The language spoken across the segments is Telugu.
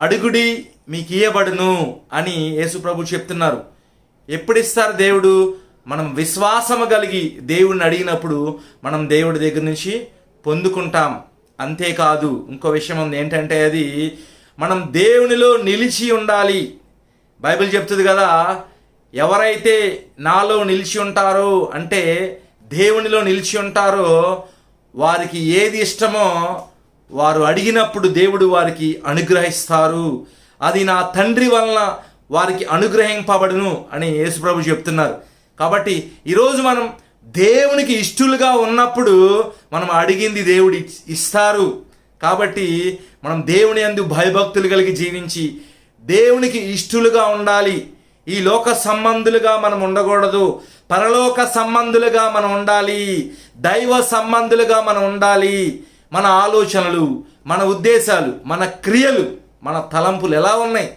అడుగుడి మీకు ఇయ్యబడును అని యేసుప్రభు చెప్తున్నారు. ఎప్పుడు ఇస్తారు దేవుడు? మనం విశ్వాసము కలిగి దేవుడిని అడిగినప్పుడు మనం దేవుడి దగ్గర నుంచి పొందుకుంటాం. అంతేకాదు ఇంకో విషయం ఉంది ఏంటంటే అది మనం దేవునిలో నిలిచి ఉండాలి. బైబిల్ చెప్తుంది కదా ఎవరైతే నాలో నిలిచి ఉంటారో అంటే దేవునిలో నిలిచి ఉంటారో వారికి ఏది ఇష్టమో వారు అడిగినప్పుడు దేవుడు వారికి అనుగ్రహిస్తారు. అది నా తండ్రి వలన వారికి అనుగ్రహింపబడును అని యేసుప్రభు చెప్తున్నారు. కాబట్టి ఈరోజు మనం దేవునికి ఇష్టలుగా ఉన్నప్పుడు మనం అడిగింది దేవుడు ఇచ్- ఇస్తారు. కాబట్టి మనం దేవుని అందు భయభక్తులు కలిగి జీవించి దేవునికి ఇష్టలుగా ఉండాలి. ఈ లోక సంబంధులుగా మనం ఉండకూడదు. పరలోక సంబంధులుగా మనం ఉండాలి. దైవ సంబంధులుగా మనం ఉండాలి. మన ఆలోచనలు మన ఉద్దేశాలు మన క్రియలు మన తలంపులు ఎలా ఉన్నాయి?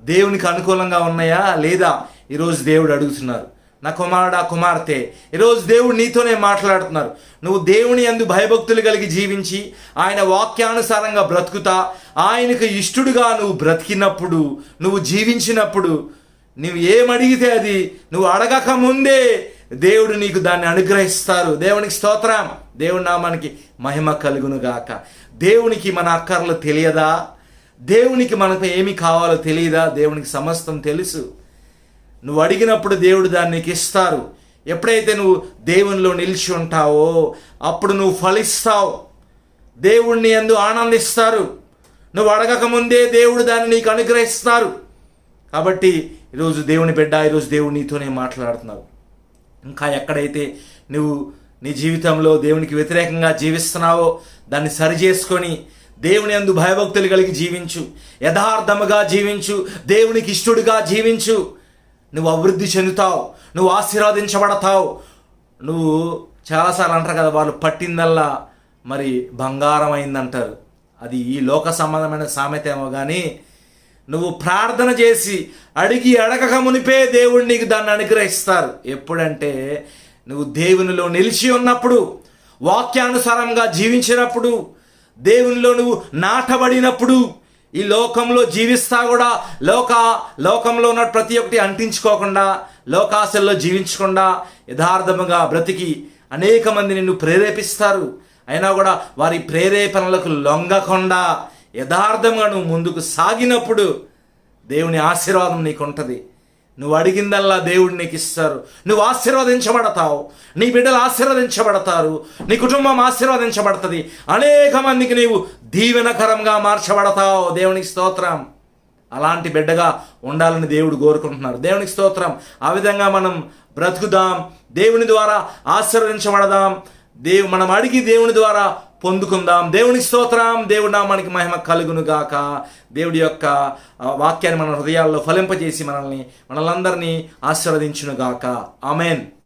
దేవునికి అనుకూలంగా ఉన్నాయా లేదా? ఈరోజు దేవుడు అడుగుతున్నారు. నా కుమారుడా కుమార్తె ఈరోజు దేవుడు నీతోనే మాట్లాడుతున్నారు. నువ్వు దేవుని అందు భయభక్తులు కలిగి జీవించి ఆయన వాక్యానుసారంగా బ్రతుకుతా ఆయనకు ఇష్టడుగా నువ్వు బ్రతికినప్పుడు నువ్వు జీవించినప్పుడు నువ్వు ఏమడిగితే అది నువ్వు అడగక ముందే దేవుడు నీకు దాన్ని అనుగ్రహిస్తారు. దేవునికి స్తోత్రం. దేవుడి నామానికి మహిమ కలుగును గాక దేవునికి మన అక్కర్లు తెలియదా? దేవునికి మనకు ఏమి కావాలో తెలియదా? దేవునికి సమస్తం తెలుసు. నువ్వు అడిగినప్పుడు దేవుడు దాన్ని నీకు ఇస్తారు. ఎప్పుడైతే నువ్వు దేవునిలో నిలిచి ఉంటావో అప్పుడు నువ్వు ఫలిస్తావు. దేవుణ్ణి ఎందు ఆనందిస్తారు. నువ్వు అడగక ముందే దేవుడు దాన్ని నీకు అనుగ్రహిస్తారు. కాబట్టి ఈరోజు దేవుని బిడ్డ ఈరోజు దేవుడు నీతోనే మాట్లాడుతున్నావు. ఇంకా ఎక్కడైతే నువ్వు నీ జీవితంలో దేవునికి వ్యతిరేకంగా జీవిస్తున్నావో దాన్ని సరి చేసుకొని దేవుని అందు భయభక్తులు కలిగి జీవించు. యథార్థముగా జీవించు. దేవునికి ఇష్టడుగా జీవించు. నువ్వు అభివృద్ధి చెందుతావు. నువ్వు ఆశీర్వదించబడతావు. నువ్వు చాలాసార్లు అంటారు కదా వాళ్ళు పట్టిందల్లా మరి బంగారం అయిందంటారు అది ఈ లోక సంబంధమైన సామెత ఏమో కానీ నువ్వు ప్రార్థన చేసి అడిగి అడగక మునిపే దేవుడు నీకు దాన్ని అనుగ్రహిస్తారు. ఎప్పుడంటే నువ్వు దేవునిలో నిలిచి ఉన్నప్పుడు వాక్యానుసారంగా జీవించినప్పుడు దేవునిలో నువ్వు నాటబడినప్పుడు ఈ లోకంలో జీవిస్తా కూడా లోక లోకంలో ఉన్న ప్రతి ఒక్కటి అంటించుకోకుండా లోకాశల్లో జీవించకుండా యథార్థముగా బ్రతికి అనేక మంది నిన్ను ప్రేరేపిస్తారు. అయినా కూడా వారి ప్రేరేపణలకు లొంగకుండా యథార్థంగా నువ్వు ముందుకు సాగినప్పుడు దేవుని ఆశీర్వాదం నీకు ఉంటుంది నువ్వు అడిగిందల్లా దేవుడు నీకు ఇస్తారు. నువ్వు ఆశీర్వదించబడతావు. నీ బిడ్డలు ఆశీర్వదించబడతారు. నీ కుటుంబం ఆశీర్వదించబడుతుంది. అనేక మందికి నీవు దీవెనకరంగా మార్చబడతావు. దేవునికి స్తోత్రం. అలాంటి బిడ్డగా ఉండాలని దేవుడు కోరుకుంటున్నారు దేవునికి స్తోత్రం. ఆ విధంగా మనం బ్రతుకుదాం. దేవుని ద్వారా ఆశీర్వదించబడదాం. దేవు మనం అడిగి దేవుని ద్వారా పొందుకుందాం. దేవుని స్తోత్రం. దేవుడి నామానికి మహిమ కలుగును గాక. దేవుడి యొక్క వాక్యాన్ని మన హృదయాల్లో ఫలింపజేసి మనల్ని మనలందరినీ ఆశీర్వదించును గాక. ఆమెన్.